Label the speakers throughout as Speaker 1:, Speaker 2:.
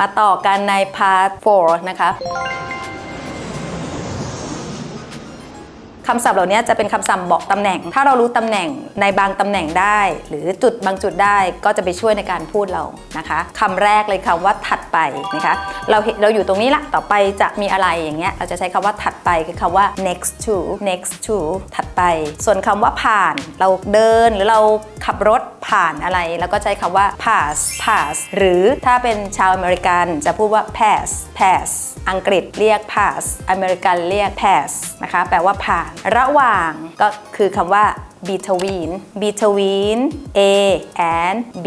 Speaker 1: มาต่อกันในพาร์ท 4 นะคะ คำศัพท์เหล่านี้จะเป็นคำศัพท์บอกตำแหน่ง ถ้าเรารู้ตำแหน่งในบางตำแหน่งได้ หรือจุดบางจุดได้ก็จะไปช่วยในการพูดเรานะคะคำแรกเลยคำว่าถัดไปนะคะเราเห็นเราอยู่ตรงนี้ละต่อไปจะมีอะไรอย่างเงี้ยเราจะใช้คำว่าถัดไปคือคำว่า next to next to ถัดไป ส่วนคำว่าผ่าน เราเดินหรือเราขับรถผ่านอะไร แล้วก็ใช้คำว่า pass pass หรือถ้าเป็นชาวอเมริกันจะพูดว่า pass pass อังกฤษเรียก pass อเมริกันเรียก pass นะคะ แปลว่าผ่าน ระหว่างก็คือคำว่า between between A and B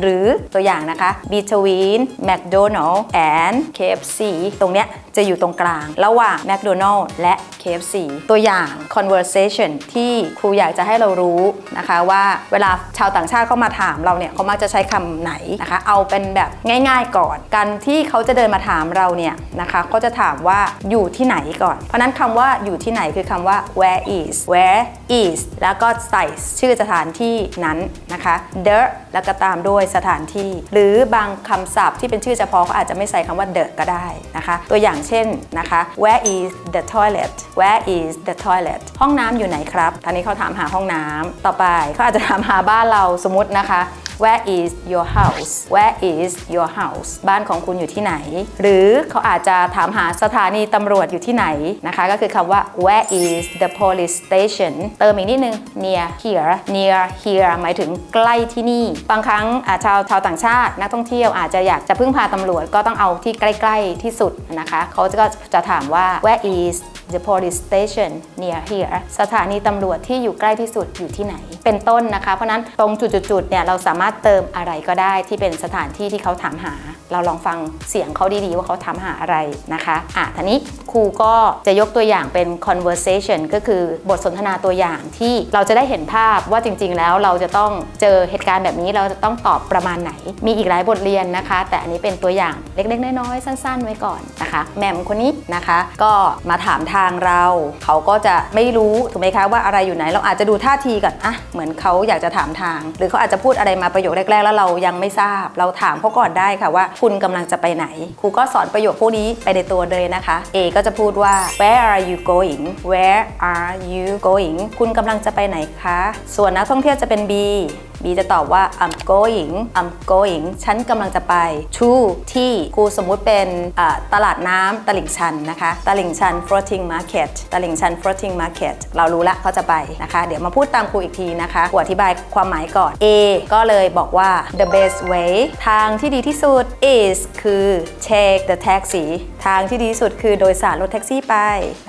Speaker 1: หรือตัวอย่างนะคะ between McDonald and KFC ตรงเนี้ยจะอยู่ตรงกลาง ระหว่าง McDonald และ KFC ตัวอย่าง conversation ที่ครูอยากจะให้เรารู้นะคะว่าเวลาชาวต่างชาติเข้ามาถามเราเนี่ยเขามักจะใช้คำไหนนะคะ เอาเป็นแบบง่าย ๆก่อน การที่เขาจะเดินมาถามเราเนี่ยนะคะก็จะถามว่าอยู่ที่ไหนก่อน เพราะฉะนั้นคำว่าอยู่ที่ไหนคือคำว่า where is where is แล้วก็ใส่ชื่อสถานที่นั้นนะคะ the แล้วก็ตามด้วยสถานที่ หรือบางคำศัพท์ที่เป็นชื่อเฉพาะเขาอาจจะไม่ใส่คำว่า the ก็ได้นะคะ ตัวอย่างเช่นนะคะ where is the toilet where is the toilet ห้องน้ำอยู่ไหนครับตอนนี้เขาถามหาห้องน้ำต่อไปเขาอาจจะถามหาบ้านเราสมมตินะคะ Where is your house Where is your house บ้านของคุณอยู่ที่ไหน หรือเขาอาจจะถามหาสถานีตำรวจอยู่ที่ไหนนะคะ ก็คือคำว่า Where is the police station เติมอีกนิดนึง near here near here หมายถึงใกล้ที่นี่ บางครั้งาชาวชาวต่างชาตินักท่องเที่ยวอาจจะอยากจะพึ่งพาตำรวจก็ต้องเอาที่ใกล้ ๆ ที่สุดนะคะ เขาก็จะถามว่า Where is the police station near here สถานีตำรวจที่อยู่ใกล้ที่สุดอยู่ที่ไหน เป็นต้นนะคะ เพราะนั้นตรงจุดๆเนี่ยเราสามารถเติมอะไรก็ได้ที่เป็นสถานที่ที่เขาถามหา เราลองฟังเสียงเขาดีๆ ว่าเขาถามหาอะไรนะคะอะทีนี้ครูก็จะยกตัวอย่างเป็น conversation ก็คือบทสนทนาตัวอย่างที่เราจะได้เห็นภาพว่าจริง ๆ แล้วเราจะต้องเจอเหตุการณ์แบบนี้เราจะต้องตอบประมาณไหน มีอีกหลายบทเรียนนะคะ แต่อันนี้เป็นตัวอย่างเล็ก ๆ น้อยๆสั้น ๆ ไว้ก่อนนะคะแหม่มคนนี้นะคะ ก็มาถามทางเราเขาก็จะไม่รู้ถูกไหมคะว่าอะไรอยู่ไหน เราอาจจะดูท่าทีก่อนอะเหมือนเขาอยากจะถามทาง หรือเขาอาจจะพูดอะไรมาประโยคแรก ๆ แล้วเรายังไม่ทราบ เราถามเขาก่อนได้ค่ะว่าคุณกำลังจะไปไหน ครูก็สอนประโยคพวกนี้ไปในตัวเลยนะคะ A ก็จะพูดว่า where are you going where are you going คุณกำลังจะไปไหนคะ ส่วนนักท่องเที่ยวจะเป็น B B จะตอบว่า I'm going I'm going ฉันกำลังจะไป to ที่ครูสมมุติเป็นตลาดน้ำตลิ่งชันนะคะตลิ่งชัน floating market ตลิ่งชัน floating market เรารู้ละเขาจะไปนะคะ เดี๋ยวมาพูดตามครูอีกทีนะคะครูอธิบายความหมายก่อน A ก็เลยบอกว่า the best way ทางที่ดีที่สุด is คือ take the taxi ทางที่ดีที่สุดคือโดยสารรถแท็กซี่ไป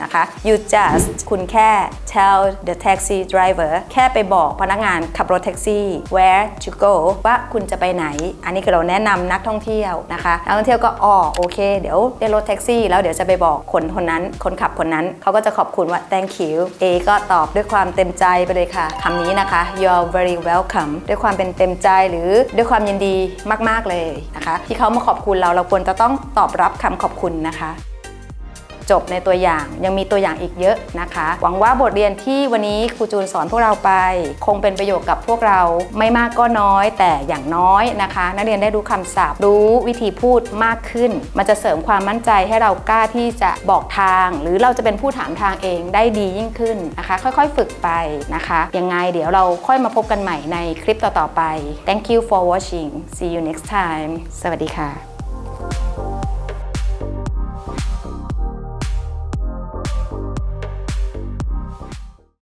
Speaker 1: นะคะ you just คุณแค่ tell the taxi driver แค่ไปบอกพนักงานขับรถแท็กซี่ where to go ว่าคุณจะไปไหน อันนี้คือเราแนะนำนักท่องเที่ยวนะคะนักท่องเที่ยวก็อ๋อโอเค เดี๋ยวได้รถแท็กซี่ แล้วเดี๋ยวจะไปบอกคนคนนั้น คนขับคนนั้นเขาก็จะขอบคุณว่า thank you A ก็ตอบด้วยความเต็มใจไปเลยค่ะคำนี้นะคะ you're very welcome ด้วยความเป็นเต็มใจหรือด้วยความยินดีมาก ๆ เลยนะคะ ที่เขามาขอบคุณเราเราควรจะต้องตอบรับคำขอบคุณนะคะ จบในตัวอย่าง ยังมีตัวอย่างอีกเยอะนะคะ หวังว่าบทเรียนที่วันนี้ครูจูนสอนพวกเราไป คงเป็นประโยชน์กับพวกเราไม่มากก็น้อย แต่อย่างน้อยนะคะ นักเรียนได้รู้คำศัพท์ รู้วิธีพูดมากขึ้น มันจะเสริมความมั่นใจให้เรากล้าที่จะบอกทาง หรือเราจะเป็นผู้ถามทางเองได้ดียิ่งขึ้นนะคะ ค่อยๆ ฝึกไปนะคะยังไงเดี๋ยวเราค่อยมาพบกันใหม่ในคลิปต่อๆไป thank you for watching see you next time สวัสดีค่ะ